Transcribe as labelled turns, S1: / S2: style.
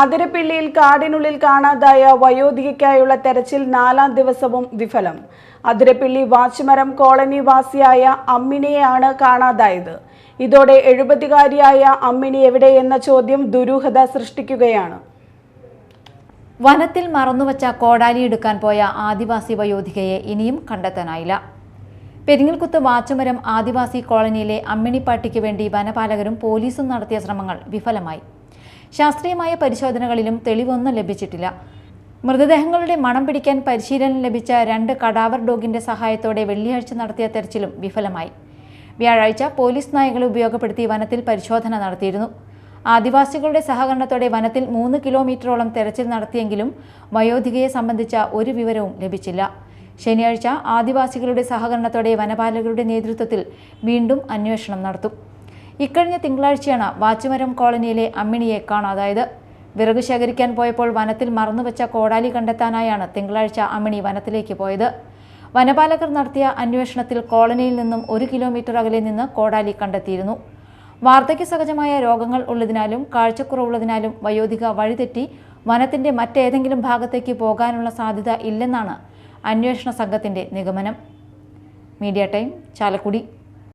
S1: അതിരപ്പിള്ളിയിൽ കാടിനുള്ളിൽ കാണാതായ വയോധികയ്ക്കായുള്ള തെരച്ചിൽ നാലാം ദിവസവും വിഫലം. അതിരപ്പിള്ളി വാച്ചുമരം കോളനി വാസിയായ അമ്മിണിയെയാണ് കാണാതായത്. ഇതോടെ എഴുപതുകാരിയായ അമ്മിണി എവിടെയെന്ന ചോദ്യം ദുരൂഹത സൃഷ്ടിക്കുകയാണ്.
S2: വനത്തിൽ മറന്നുവച്ച കോടാലി എടുക്കാൻ പോയ ആദിവാസി വയോധികയെ ഇനിയും കണ്ടെത്താനായില്ല. പെരിങ്ങൽകുത്ത് വാച്ചുമരം ആദിവാസി കോളനിയിലെ അമ്മിണിപ്പാട്ടിക്ക് വേണ്ടി വനപാലകരും പോലീസും നടത്തിയ ശ്രമങ്ങൾ വിഫലമായി. ശാസ്ത്രീയമായ പരിശോധനകളിലും തെളിവൊന്നും ലഭിച്ചിട്ടില്ല. മൃതദേഹങ്ങളുടെ മണം പിടിക്കാൻ പരിശീലനം ലഭിച്ച രണ്ട് കടാവർ ഡോഗിന്റെ സഹായത്തോടെ വെള്ളിയാഴ്ച നടത്തിയ തെരച്ചിലും വിഫലമായി. വ്യാഴാഴ്ച പോലീസ് നായകളെ ഉപയോഗപ്പെടുത്തി വനത്തിൽ പരിശോധന നടത്തിയിരുന്നു. ആദിവാസികളുടെ സഹകരണത്തോടെ വനത്തിൽ മൂന്ന് കിലോമീറ്ററോളം തെരച്ചിൽ നടത്തിയെങ്കിലും വയോധികയെ സംബന്ധിച്ച ഒരു വിവരവും ലഭിച്ചില്ല. ശനിയാഴ്ച ആദിവാസികളുടെ സഹകരണത്തോടെ വനപാലകരുടെ നേതൃത്വത്തിൽ വീണ്ടും അന്വേഷണം നടത്തും. ഇക്കഴിഞ്ഞ തിങ്കളാഴ്ചയാണ് വാച്ചുമരം കോളനിയിലെ അമ്മിണിയെ കാണാതായത്. വിറക് ശേഖരിക്കാൻ പോയപ്പോൾ വനത്തിൽ മറന്നുവെച്ച കോടാലി കണ്ടെത്താനായാണ് തിങ്കളാഴ്ച അമ്മിണി വനത്തിലേക്ക് പോയത്. വനപാലകർ നടത്തിയ അന്വേഷണത്തിൽ കോളനിയിൽ നിന്നും ഒരു കിലോമീറ്റർ അകലെ നിന്ന് കോടാലി കണ്ടെത്തിയിരുന്നു. വാർദ്ധക്യ സഹജമായ രോഗങ്ങൾ ഉള്ളതിനാലും കാഴ്ചക്കുറവുള്ളതിനാലും വയോധിക വഴിതെറ്റി വനത്തിന്റെ മറ്റേതെങ്കിലും ഭാഗത്തേക്ക് പോകാനുള്ള സാധ്യത ഇല്ലെന്നാണ് അന്വേഷണ സംഘത്തിന്റെ നിഗമനം. Media time Chalakudy.